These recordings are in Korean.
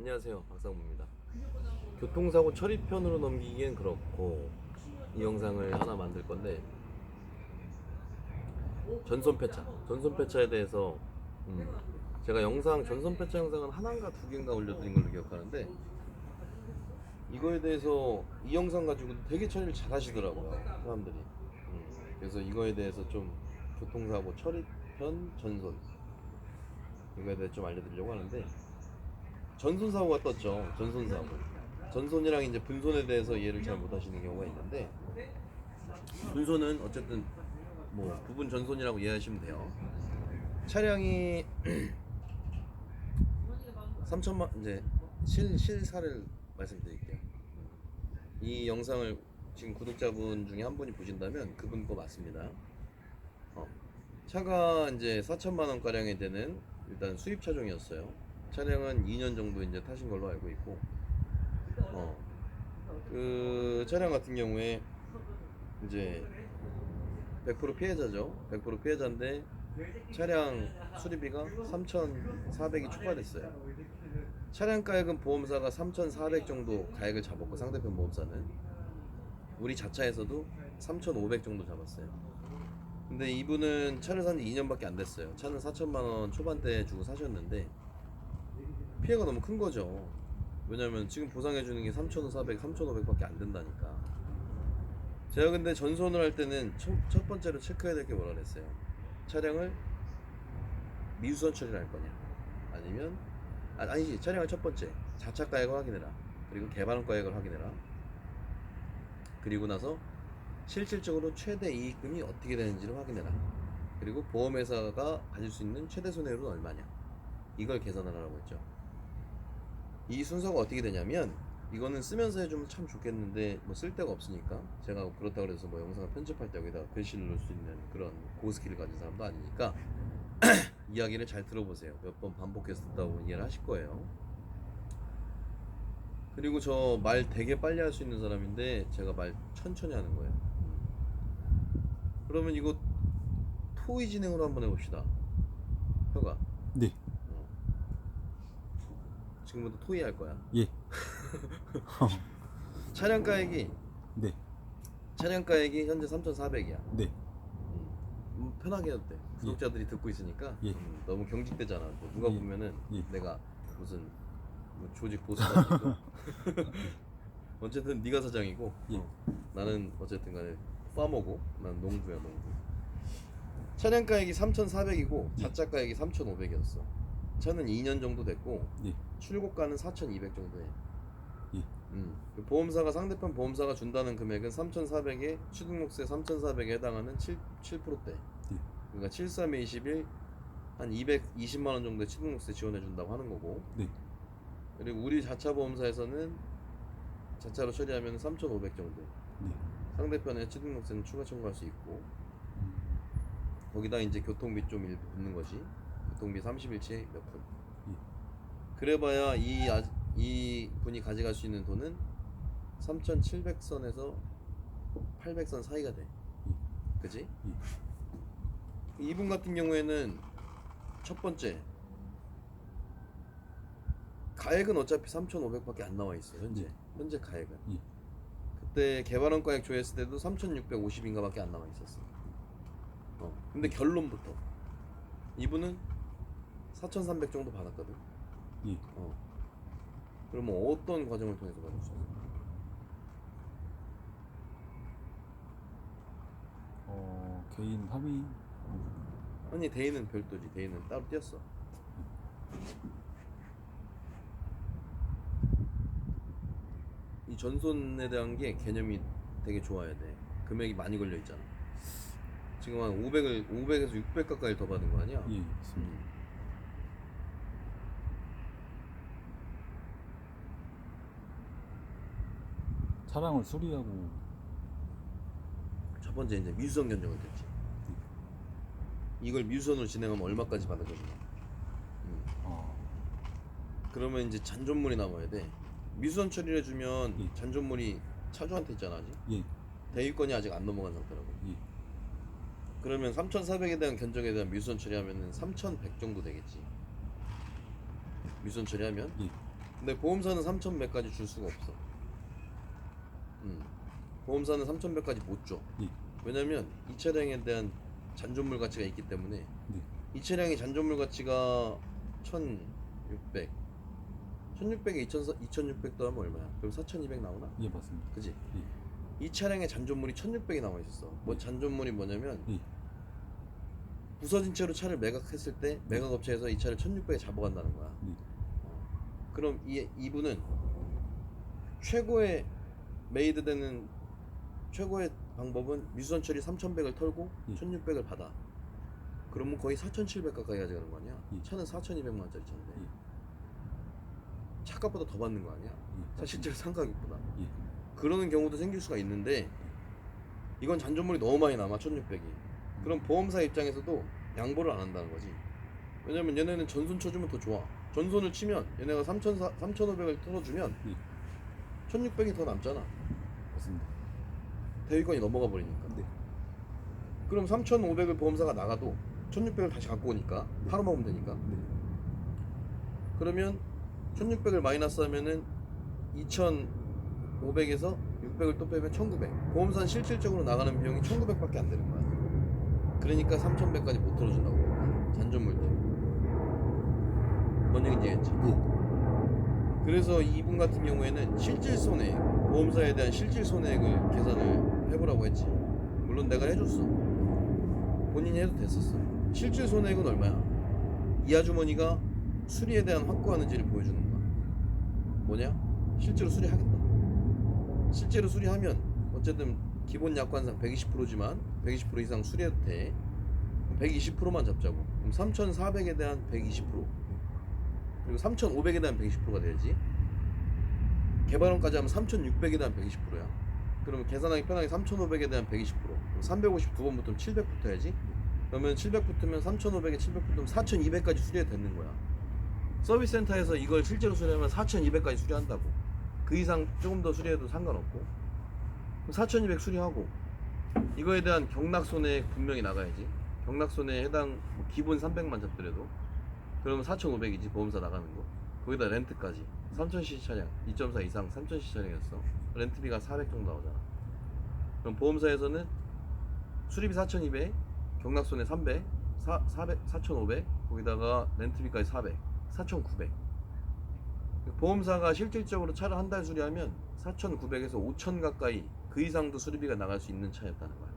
안녕하세요. 박상무입니다. 교통사고 처리편으로 넘기기엔 그렇고 이 영상을 하나 만들 건데 전손폐차. 전손폐차에 대해서 음, 제가 영상 전손폐차 영상은 하나인가 두 개인가 올려드린 걸로 기억하는데 이거에 대해서 이 영상 가지고 되게 처리를 잘 하시더라고요 사람들이. 음, 그래서 이거에 대해서 좀 교통사고 처리편 전손 이거에 대해 좀 알려드리려고 하는데 전손 사고가 떴죠. 전손 사고. 전손이랑 이제 분손에 대해서 이해를 잘 못하시는 경우가 있는데 분손은 어쨌든 뭐 부분 전손이라고 이해하시면 돼요. 차량이 3천만 이제 실 실사를 말씀드릴게요. 이 영상을 지금 구독자분 중에 한 분이 보신다면 그분 거 맞습니다. 어, 차가 이제 4천만 원 가량이 되는 일단 수입 차종이었어요. 차량은 2년 정도 이제 타신 걸로 알고 있고, 어, 그 차량 같은 경우에 이제 100% 피해자죠. 100% 피해자인데 차량 수리비가 3,400이 추가됐어요. 차량 가액은 보험사가 3,400 정도 가액을 잡았고 상대편 보험사는 우리 자차에서도 3,500 정도 잡았어요. 근데 이분은 차를 산 지 2년밖에 안 됐어요. 차는 4천만 원 초반대 주고 사셨는데 피해가 너무 큰 거죠. 왜냐면 지금 보상해 주는 게 3,400, 3,500밖에 안 된다니까. 제가 근데 전손을 할 때는 첫, 첫 번째로 체크해야 될 게 뭐라 그랬어요. 차량을 미수선 처리를 할 거냐, 아니면 아, 아니지 차량을 첫 번째 자차 가액을 확인해라. 그리고 개발원 가액을 확인해라. 그리고 나서 실질적으로 최대 이익금이 어떻게 되는지를 확인해라. 그리고 보험회사가 가질 수 있는 최대 손해율은 얼마냐. 이걸 계산하라고 했죠. 이 순서가 어떻게 되냐면 이거는 쓰면서 해주면 참 좋겠는데 뭐 쓸 데가 없으니까 제가 그렇다 그래서 뭐 영상을 편집할 때 여기다가 글씨를 넣을 수 있는 그런 고스킬을 가진 사람도 아니니까 이야기를 잘 들어보세요. 몇 번 반복해서 듣다 보면 이해를 하실 거예요. 그리고 저 말 되게 빨리 할 수 있는 사람인데 제가 말 천천히 하는 거예요. 그러면 이거 토의 진행으로 한번 해봅시다. 혀가 네. 지금부터 토의 할 거야. 예. 차량 가액이 네. 차량 가액이 현재 3,400이야. 네. 음, 편하게 해도 돼. 구독자들이 듣고 있으니까 예. 음, 너무 경직되잖아. 또 누가 예. 보면은 예. 내가 무슨 뭐 조직 보수다. 어쨌든 네가 사장이고 예. 어, 나는 어쨌든 간에 파머고 난 농부야 농부. 차량 가액이 3,400이고 예. 자차 가액이 3,500이었어. 차는 2년 정도 됐고 예. 출고가는 4,200 정도 해. 예. 음. 그 보험사가 상대편 보험사가 준다는 금액은 3,400에 취등록세 3,400에 해당하는 7, 7%대. 예. 그러니까 73에 21, 한 220만 원 정도의 취등록세 지원해 준다고 하는 거고. 네. 그리고 우리 자차 보험사에서는 자차로 처리하면 3,500 정도. 네. 상대편에 취등록세는 추가 청구할 수 있고. 거기다 이제 교통비 좀 일부 붙는 거지. 교통비 30일치에 몇 푼. 예. 그래봐야 이, 아, 이 분이 가져갈 수 있는 돈은 3,700선에서 800선 사이가 돼. 그지? 이분 같은 경우에는 첫 번째 가액은 어차피 3,500밖에 안 나와 있어 현재 예. 현재 가액은 예. 그때 개발원 가액 조회했을 때도 3,650인가밖에 안 나와 있었어. 어. 근데 결론부터 이분은 4,300 정도 받았거든. 예. 어. 그러면 어떤 과정을 통해서 있어? 어, 개인 합의 아니 대인은 별도지. 대인은 따로 띄었어. 이 전손에 대한 게 개념이 되게 좋아야 돼. 금액이 많이 걸려 있잖아. 지금 한 500을 500에서 600 가까이 더 받은 거 아니야? 예, 있습니다. 음. 차량을 수리하고 첫 번째 이제 미수선 견적을 댔지. 이걸 미수선으로 진행하면 얼마까지 받을 거냐. 음. 어, 그러면 이제 잔존물이 남아야 돼. 미수선 처리를 해주면 예. 잔존물이 차주한테 있잖아 아직. 예. 대위권이 아직 안 넘어간 상태라고. 예. 그러면 3,400에 대한 견적에 대한 미수선 처리하면은 3,100 정도 되겠지. 미수선 처리하면 예. 근데 보험사는 3,100까지 줄 수가 없어. 음. 보험사는 3,100까지 못 줘. 예. 왜냐면 이 차량에 대한 잔존물 가치가 있기 때문에 네. 이 차량의 잔존물 가치가 1,600. 1,600에 2,600 더하면 얼마야? 그럼 4,200 나오나? 예, 맞습니다. 그지? 예. 이 차량의 잔존물이 1,600이 나와 있었어. 뭐 잔존물이 뭐냐면 예. 부서진 채로 차를 매각했을 때 매각 업체에서 이 차를 1,600에 잡아간다는 거야. 네. 그럼 이 이분은 최고의 메이드 되는 최고의 방법은 미수선 처리 3,100을 털고 예. 1,600을 받아. 그러면 거의 4,700 가까이 가져가는 거 아니야? 예. 차는 4,200만 원짜리 차인데 예. 차값보다 더 받는 거 아니야? 예. 차 실제로 상가격보다. 예. 그러는 경우도 생길 수가 있는데 이건 잔존물이 너무 많이 남아 1,600이. 그럼 보험사 입장에서도 양보를 안 한다는 거지. 왜냐면 얘네는 전손 쳐주면 더 좋아. 전손을 치면 얘네가 3,400, 3,500을 털어주면 예. 1,600이 더 남잖아. 맞습니다. 대위권이 넘어가 버리니까. 네. 그럼 3,500을 보험사가 나가도 1,600을 다시 갖고 오니까 팔아먹으면 되니까. 네. 그러면 1,600을 마이너스 하면은 2,500에서 600을 또 빼면 1,900. 보험사는 실질적으로 나가는 비용이 1,900밖에 안 되는 거야. 그러니까 3,100까지 못 털어준다고. 잔존물 때문에. 뭔 얘기인지 알겠지? 예. 그래서 이분 같은 경우에는 실질 손해, 보험사에 대한 실질 손해액을 계산을 해보라고 했지. 물론 내가 해줬어. 본인이 해도 됐었어. 실질 손해액은 얼마야? 이 아주머니가 수리에 대한 확고하는지를 보여주는 거야. 뭐냐? 실제로 수리하겠다. 실제로 수리하면 어쨌든 기본 약관상 120%지만 120% 이상 수리해도 돼. 120%만 잡자고. 그럼 3,400에 대한 120%. 그리고 3,500에 대한 120%가 돼야지. 개발원까지 하면 3,600에 대한 120%야. 그러면 계산하기 편하게 3,500에 대한 120%. 359번 붙으면 700 붙어야지. 그러면 700 붙으면 3,500에 700 붙으면 4,200까지 수리가 되는 거야. 서비스 센터에서 이걸 실제로 수리하면 4,200까지 수리한다고. 그 이상 조금 더 수리해도 상관없고. 4,200 수리하고 이거에 대한 경락 손해 분명히 나가야지. 경락 손해에 해당 뭐 기본 300만 잡더라도 그러면 4,500이지 보험사 나가는 거. 거기다 렌트까지 3,000cc 차량 2.4 이상 3,000cc 차량이었어. 렌트비가 400 정도 나오잖아. 그럼 보험사에서는 수리비 4,200, 경락 손해 300, 4, 400, 4,500, 거기다가 렌트비까지 400, 4,900. 보험사가 실질적으로 차를 한 달 수리하면 4,900에서 5,000 가까이 그 이상도 수리비가 나갈 수 있는 차였다는 거야.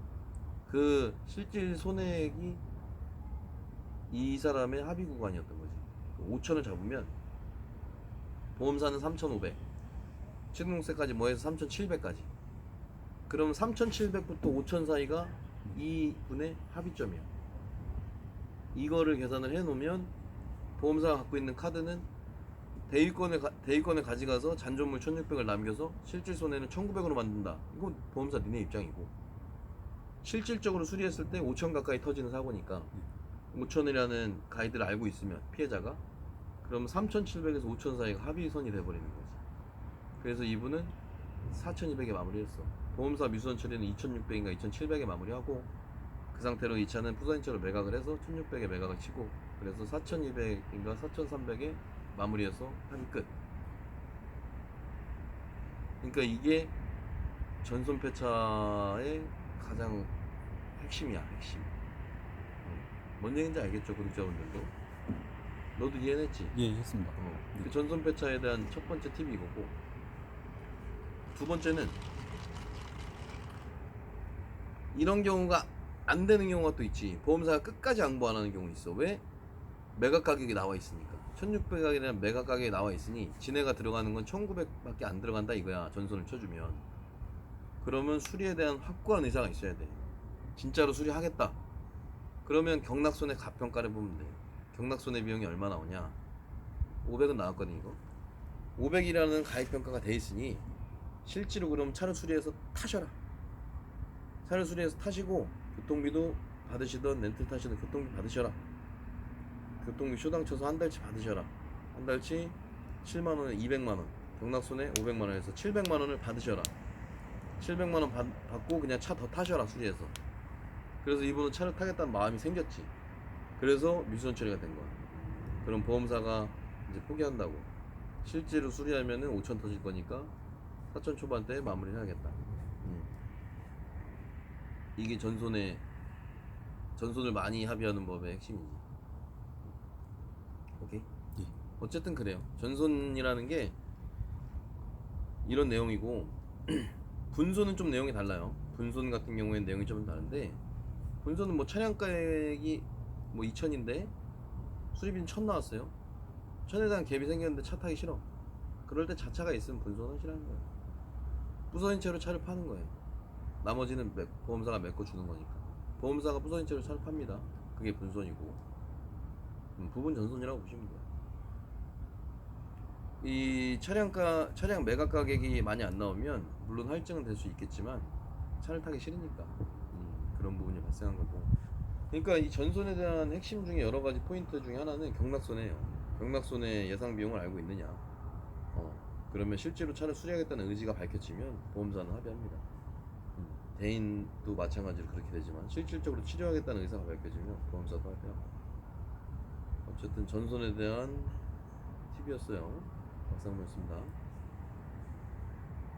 그 실질 손해액이 이 사람의 합의 구간이었던 거지. 5천을 잡으면 보험사는 3,500, 취등록세까지 뭐 해서 3,700까지. 그럼 3,700부터 5,000 사이가 이 분의 합의점이야. 이거를 계산을 해놓으면 보험사가 갖고 있는 카드는 대위권에 가, 대위권에 가져가서 잔존물 1,600을 남겨서 실질 손해는 1,900으로 만든다. 이건 보험사 니네 입장이고 실질적으로 수리했을 때 5천 가까이 터지는 사고니까 5천이라는 가이드를 알고 있으면 피해자가 그럼 3,700에서 5천 사이가 합의선이 돼버리는 거지. 그래서 이분은 4,200에 마무리했어. 보험사 미수선 처리는 2,600인가 2,700에 마무리하고 그 상태로 이 차는 푸사인처로 매각을 해서 1,600에 매각을 치고 그래서 4,200인가 4,300에 마무리해서 합의 끝. 그러니까 이게 전손 폐차의 가장 핵심이야 핵심. 어. 뭔 얘기인지 알겠죠 구독자분들도? 너도 이해했지? 예, 했습니다. 어, 네. 그 전손 폐차에 대한 첫 번째 팁이 이거고 두 번째는 이런 경우가 안 되는 경우가 또 있지 보험사가 끝까지 양보 안 하는 경우 있어 왜? 매각 가격이 나와 있으니까 1600에 대한 매각 가격이 나와 있으니 지네가 들어가는 건 1900밖에 안 들어간다 이거야 전손을 쳐주면 그러면 수리에 대한 확고한 의사가 있어야 돼 진짜로 수리하겠다 그러면 경락손해 가평가를 보면 돼 경락 손해 비용이 얼마 나오냐? 500은 나왔거든 이거. 500이라는 가액평가가 돼 있으니 실제로 그럼 차를 수리해서 타셔라. 차를 수리해서 타시고 교통비도 받으시던 렌트 타시던 교통비 받으셔라. 교통비 쇼당 쳐서 한 달치 받으셔라. 한 달치 7만원에 200만원 경락손해 500만원에서 700만원을 받으셔라. 700만원 받, 받고 그냥 차 더 타셔라 수리해서. 그래서 이분은 차를 타겠다는 마음이 생겼지 그래서 미수선 처리가 된 거야 그럼 보험사가 이제 포기한다고 실제로 수리하면은 5천 터질 거니까 4천 초반대에 마무리를 해야겠다. 음. 이게 전손의 전손을 많이 합의하는 법의 핵심이지. 오케이. 예. 어쨌든 그래요. 전손이라는 게 이런 내용이고 분손은 좀 내용이 달라요. 분손 같은 경우에는 내용이 좀 다른데 분손은 뭐 차량가액이 뭐 2천인데 수리비는 1천 나왔어요. 천에 대한 갭이 생겼는데 차 타기 싫어. 그럴 때 자차가 있으면 분손은 싫어하는 거예요. 부서진 채로 차를 파는 거예요. 나머지는 매- 보험사가 메꿔 주는 거니까. 보험사가 부서진 채로 차를 팝니다. 그게 분손이고. 음, 부분 전손이라고 보시면 돼요. 이 차량가 차량 매각 가격이 많이 안 나오면 물론 할증은 될 수 있겠지만 차를 타기 싫으니까 음, 그런 부분이 발생한 거고. 그러니까 이 전손에 대한 핵심 중에 여러 가지 포인트 중에 하나는 경락손해예요. 경락손해 예상 비용을 알고 있느냐. 어, 그러면 실제로 차를 수리하겠다는 의지가 밝혀지면 보험사는 합의합니다. 음, 대인도 마찬가지로 그렇게 되지만 실질적으로 치료하겠다는 의사가 밝혀지면 보험사도 합의하고. 어쨌든 전손에 대한 팁이었어요. 박상무였습니다.